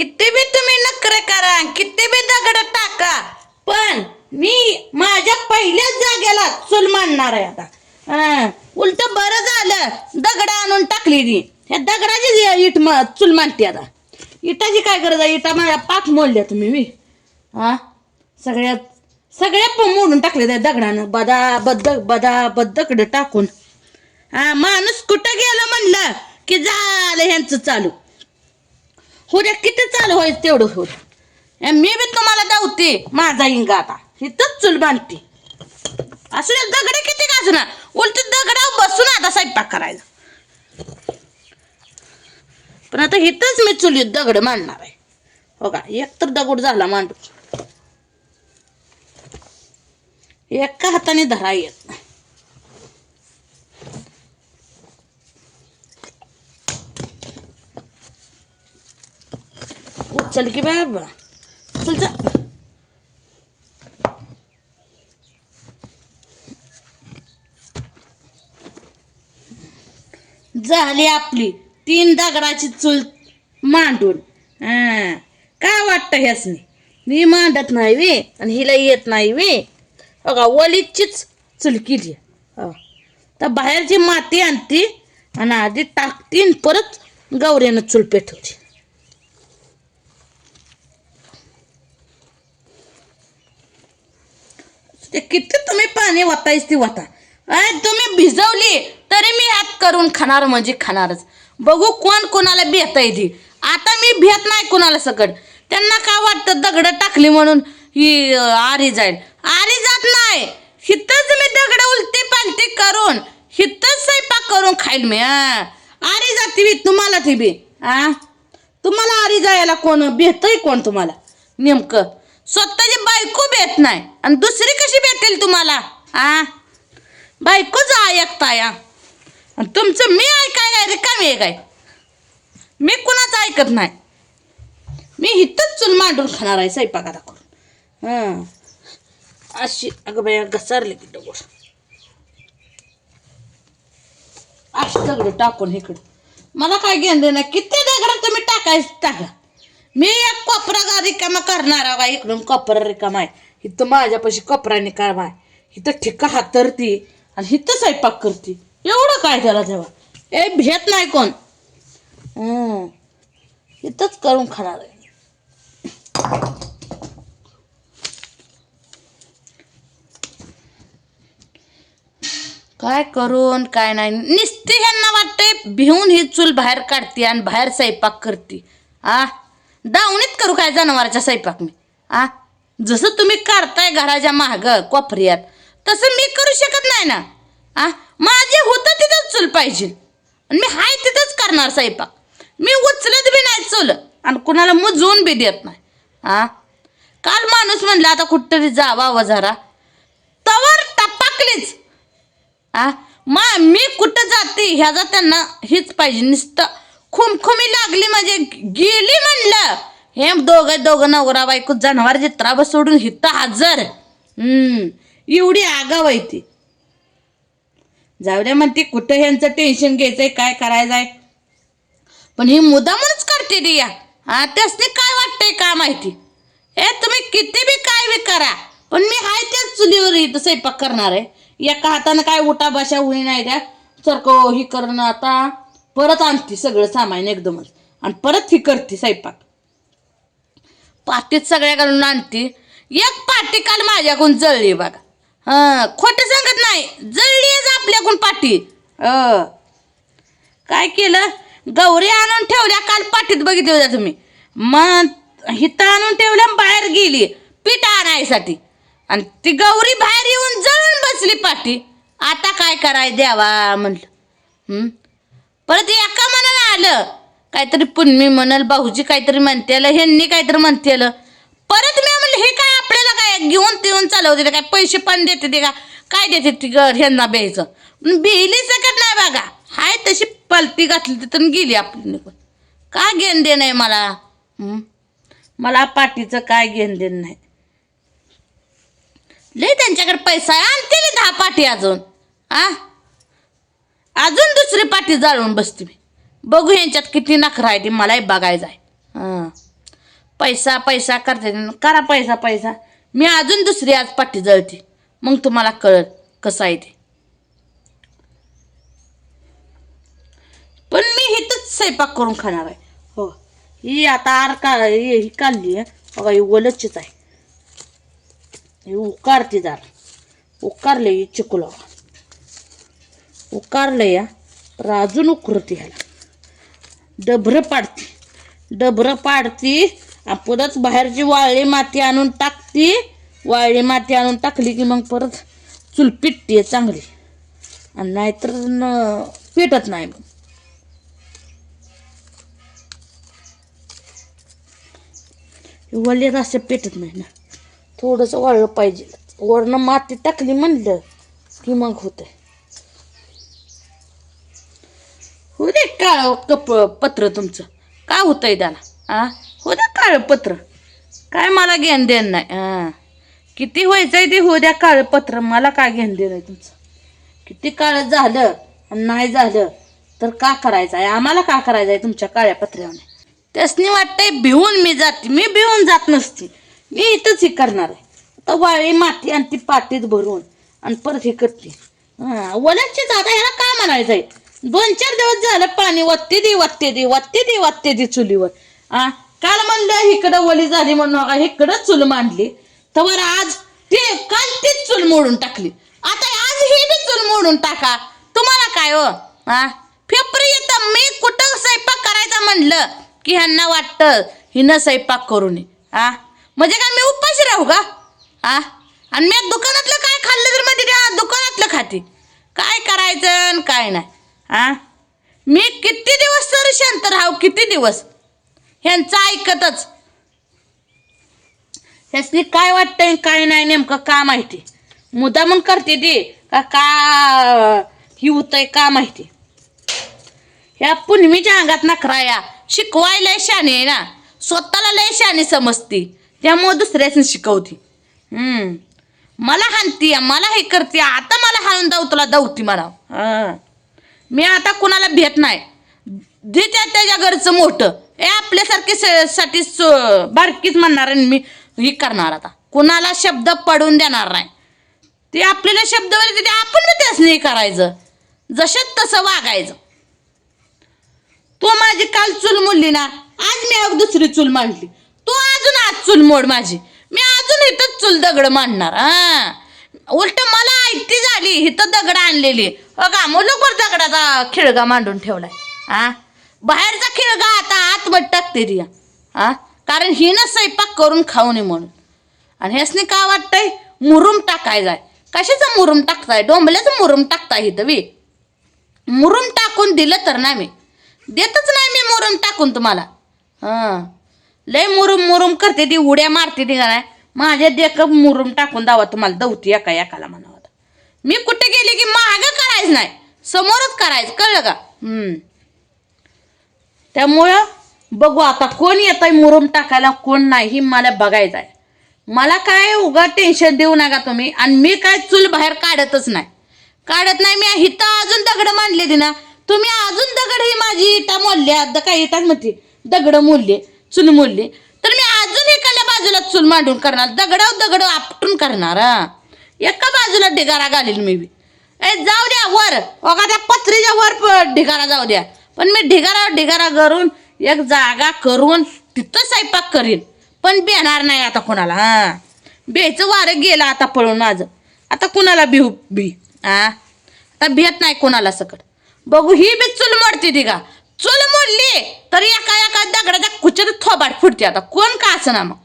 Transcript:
किती बी तुम्ही नखरे करा किती बी दगड टाका पण मी माझ्या पहिल्याच जागेला चूल मांडणार आहे आता. उलट बरं झालं दगड आणून टाकली ती ह्या दगडाची इट म- चूल मांडते आता. इटाची काय गरज आहे? इटा माझ्या पाठ मोडल्या तुम्ही मी. हा सगळ्यात सगळ्या पण मोडून टाकले त्या दगडानं. बदा बद्द बदा बद्दकडे टाकून. हा माणूस कुठं गेलं म्हणलं की झालं ह्यांचं चालू. उद्या किती चालू होईल तेवढं होईल मी बी तुम्हाला दावते माझा इंगा आता. इथंच चूल बांधते. असू दगड किती गाजना उलट दगडावर बसून आता स्वयंपाक करायला. पण आता इथंच मी चुलीत दगड मांडणार आहे. हो का? एक तर दगड झाला मांडू एका हाताने धरा येत चल की बाबा चल चल. झाली आपली. तीन दगडाची चूल मांडून. काय वाटतं ह्याचनी मी मांडत नाही वे आणि हिला येत नाही वे. बघा ओलीचीच चूल केली. तर बाहेरची माती आणती आणि आधी टाकतीन परत गौऱ्यानं चूल पेटवली. ते किती तुम्ही पाणी वाटायच ती वता. अय तुम्ही भिजवली तरी मी हात करून खाणार म्हणजे खाणारच. बघू कोण कोणाला भेट ती. आता मी भेत नाही कोणाला सकट. त्यांना काय वाटतं दगड टाकली म्हणून ही आरी जाईल? आरी जात नाही. हिथंच मी दगड उलटी पालटी करून हिथंच स्वयंपाक करून खाईल मी आरी जाते बी तुम्हाला ती बी आ. तुम्हाला आरी जायला कोण भेटतंय कोण तुम्हाला? नेमकं. स्वतःची बायको भेट नाही. आणि दुसरी कशी भेटेल तुम्हाला? आ? बायकोच ऐकता या. आणि तुमचं मी ऐकाय काय रिकामी आहे काय? मी कुणाचं ऐकत नाही. मी इथंच चूल मांडून खाणार आहे स्वयंपाकाचा करून. हां. अशी अगं बाया घसरली की डोळ अशी दगड टाकून इकडं. मला काय घेणं नाही किती दगड तुम्ही टाकायचं टाका. मी एक कोपरा रिकामा करणार बाई. इकडून कोपरा रिकामा आहे. इथं माझ्यापाशी कोपरा निकामा आहे. इथं ठिका हातरती आणि हिथं स्वयंपाक करते. एवढं काय त्याला तेव्हा? ए भेट नाही कोण. हं. इथंच करून खाणार आहे. काय करून काय नाही. नुसती ह्यांना वाटते भिवून ही चूल बाहेर काढते आणि बाहेर स्वयंपाक करते. आ? दावणीत करू काय जनावराच्या स्वयंपाक मी? आ? जसं तुम्ही करताय घराच्या माग कोपऱ्यात तसं मी करू शकत नाही ना. आ? माझे होतं तिथंच चूल पाहिजे. आणि मी हाय तिथंच करणार स्वयंपाक. मी उचलत बी नाही चूल. आणि कुणाला मुजवून बी देत नाही. आ? काल माणूस म्हणला आता कुठतरी जावा जरा. तवर टपाकलीच. आ? मा मी कुठं जाते? ह्याचा त्यांना हीच पाहिजे. नुसतं खुमखुमी लागली म्हणजे हे दोघं दोघं नवरा बायको जनावर जित्राबा सोडून हित हजर. हम्म. एवढी आगाव आहे ती. जाऊ द्या म्हणते कुठं ह्यांचं टेन्शन घ्यायचंय काय करायचंय? पण ही मुदामच करते ती या. हा त्यासनी काय वाटतंय का माहिती? ए तुम्ही किती बी काय बी करा पण मी हाय त्याच चुलीवर इथं स्वयंपाक करणार आहे. एका हातानं काय उठा बशा होई नाही द्या चरको ही करणं आता. परत आणते सगळं सामान एकदमच. आणि परत ही करते स्वयंपाक. पाठीत सगळ्या घालून आणते. एक पाठी काल माझ्याकडून जळली बघा. हा खोटं सांगत नाही. जळली आपल्याकडून पाठी काय केलं? गौरी आणून ठेवल्या काल पाठीत बघितली होत्या तुम्ही. मग हिथं आणून ठेवल्या बाहेर गेली पीठ आणायसाठी. आणि ती गौरी बाहेर येऊन जळून बसली पाठी आता काय कराय द्यावा म्हणलं. परत एका मनाला आलं. काहीतरी पुन्मी म्हणाल भाऊजी काहीतरी म्हणतेल ह्यांनी काहीतरी म्हणतेल. परत मी म्हणलं हे काय आपल्याला काय घेऊन तेऊन चालवते ते काय? पैसे पण देते ते का? काय देते ती घर ह्यांना ब्यायचं बिहिली सकत नाही बघा. हाय तशी पलती घातली तिथून गेली आपली निघून. काय घेण देणं आहे मला? मला पाठीचं काय घेण देण नाही. लय त्यांच्याकडे पैसा आहे. आणते दहा पाठी अजून. आ? अजून दुसरी पाठी जाळून बसते मी. बघू यांच्यात किती नखरा आहे ती मलाही बघायचं आहे. हां. पैसा पैसा करते करा पैसा पैसा. मी अजून दुसरी आज पाठी जळते. मग तुम्हाला कळत कसं आहे ते. पण मी हिथंच स्वयंपाक करून खाणार आहे. हो. ही आता आर का ही काढली आहे. बघा ही वलचीच आहे. ही उकारते जरा. उकारले ही चिकुला. उकारले या तर अजून उकरते ह्याला. डबरं पाडते. डबरं पाडती आणि परत बाहेरची वाळली माती आणून टाकती. वाळली माती आणून टाकली की मग परत चूल पिटते चांगली. आणि नाहीतर न पेटत नाही मग. वल्ल्यात असं पेटत नाही ना. थोडंसं वाळलं पाहिजे. वरनं माती टाकली म्हणलं की मग होतं हो दे काळ कप पत्र तुमचं. काय होतंय त्याला? आ? हो द्या काळ पत्र. काय मला घेण देण नाही? हा किती व्हायचंय ते हो द्या काळ पत्र. मला काय घेण देणं आहे तुमचं? किती काळ झालं आणि नाही झालं तर का करायचं आहे? आम्हाला का करायचं आहे तुमच्या काळ्या पत्र्याने त्यासनी वाटतंय भिवून मी जाते. मी भिवून जात नसते. मी इथंच हे करणार आहे. आता वाळी माती आणि ती पाटीत भरून आणि परत हे करते. हां वल्याची आता ह्याला का म्हणायचं आहे दोन चार दिवस झालं पाणी वत्ते दे वत्ते दे वत्ते दे वत्ते दे चुलीवर. आ काल म्हणलं इकडं ओली झाली म्हणून इकडं चूल मांडली. तर आज ते काल तीच चूल मोडून टाकली. आता आज ही बी चूल मोडून टाका. तुम्हाला काय हो? आ फेब्रुवारी येतं मी कुठं स्वयंपाक करायचा म्हणलं की ह्यांना वाटतं हिनं स्वयंपाक करू नये आ म्हणजे काय मी उपाशी राहू का? आ आणि मी दुकानातलं काय खाल्लं तर मध्ये त्या दुकानातलं खाते. काय करायचं आणि काय नाही. आ? मी किती दिवस तर शांत राहू किती दिवस? ह्यांचं ऐकतच. ह्यासनी काय वाटतंय काय नाही नेमकं का माहिती? मुद्दा म्हणून करते ती का का ही होतंय का माहिती? ह्या पुनमीच्या अंगात नखरा या. शिकवायला शाने आहे ना. स्वतःला लय शाने समजती. त्यामुळं दुसऱ्याच शिकवती. मला हाणती मला हे करते आता मला हाणून दाव तुला दावती मला. हा. मी आता कुणाला भेट नाही. जे त्या त्याच्या घरचं मोठं. हे आपल्यासारखी साठी बारकीच म्हणणार आणि मी हे करणार आता. कुणाला शब्द पडून देणार नाही. ते आपल्याला शब्द वगैरे ते आपण बी त्याच नाही करायचं. जसं तसं वागायचं. तो माझी काल चूल मोडली ना आज मी अग दुसरी चूल मांडली. तो अजून आज चूल मोड माझी. मी अजून इथं चूल दगड मांडणार हा. उलट मला आयती झाली इथं दगड आणलेली. हो का मुलगभर दगडाचा खिळगा मांडून ठेवलाय. हा बाहेरचा खिळगा आता आतमध्ये टाकते रिया. हा कारण हिनं स्वयंपाक करून खाऊ नये म्हणून. आणि ह्यासनी का वाटतंय? मुरुम टाकायचाय कशाचं मुरुम टाकताय? डोंबल्याचं मुरुम टाकताय इथं बी. मुरुम टाकून दिलं तर ना मी. देतच नाही मी मुरुम टाकून तुम्हाला. हां. लय मुरुम मुरुम करते ती उड्या मारते ती का नाही? माझ्या देख मुरुम टाकून दावा तुम्हाला दवती एका एकाला म्हणावं. मी कुठे गेली की माग करायचं नाही समोरच करायचं कळलं का? हम्म. त्यामुळं बघू आता कोण येत आहे मुरुम टाकायला कोण नाही ही मला बघायचं आहे. मला काय उगा टेन्शन देऊ नका तुम्ही आणि मी काय चूल बाहेर काढतच नाही. काढत नाही मी हिथं अजून दगड मांडले ती ना तुम्ही अजून दगड ही माझी इटा मोडल्या काय इटाच म्हणते दगड मोडले चूल मोडले. तर मी अजून एकाल्या बाजूला चूल मांडून करणार दगडाव दगड आपटून करणार एका बाजूला ढिगारा घालील मी बी. ए जाऊ द्या वर. बघा त्या पत्रीच्या वर ढिगारा जाऊ द्या. पण मी ढिगारा ढिगारा करून एक जागा करून तिथं स्वयंपाक करीन. पण बेणार नाही आता कोणाला हा. बेचं वारं गेलं आता पळून माझं. आता कुणाला भिऊ भी हा? आता भेट नाही कोणाला सकट. बघू ही बी चूल मोडते ती का? चूल मोडली तर एका एका दगडाच्या कुचेत थोबाट फुटते आता. कोण का असं ना मग?